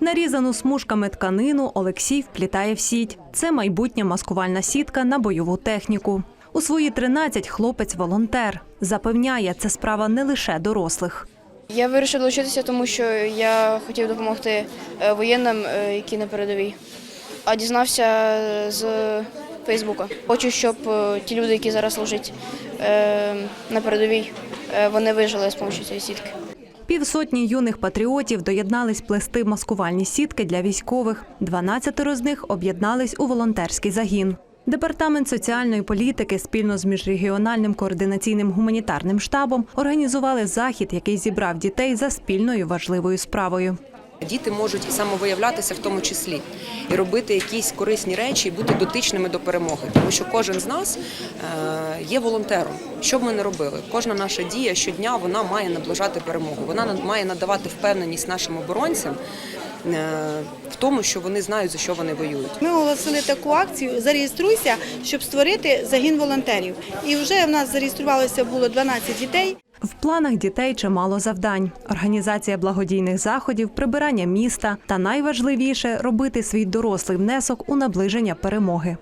Нарізану смужками тканину Олексій вплітає в сіть. Це майбутня маскувальна сітка на бойову техніку. У свої 13 хлопець волонтер. Запевняє, це справа не лише дорослих. Я вирішив долучитися, тому що я хотів допомогти е, воєнним, е, які на передовій. А дізнався з Фейсбука. Хочу, щоб е, ті люди, які зараз служать е, на передовій, е, вони вижили з допомогою цієї сітки. Півсотні юних патріотів доєднались плести маскувальні сітки для військових. 12 з них об'єднались у волонтерський загін. Департамент соціальної політики спільно з міжрегіональним координаційним гуманітарним штабом організували захід, який зібрав дітей за спільною важливою справою. Діти можуть і самовиявлятися в тому числі, і робити якісь корисні речі, і бути дотичними до перемоги. Тому що кожен з нас е, є волонтером. Що б ми не робили? Кожна наша дія щодня вона має наближати перемогу. Вона має надавати впевненість нашим оборонцям е, в тому, що вони знають за що вони воюють. Ми оголосили таку акцію Зареєструйся, щоб створити загін волонтерів. І вже в нас зареєструвалося було 12 дітей. В планах дітей чимало завдань: організація благодійних заходів, прибирання міста та найважливіше робити свій дорослий внесок у наближення перемоги.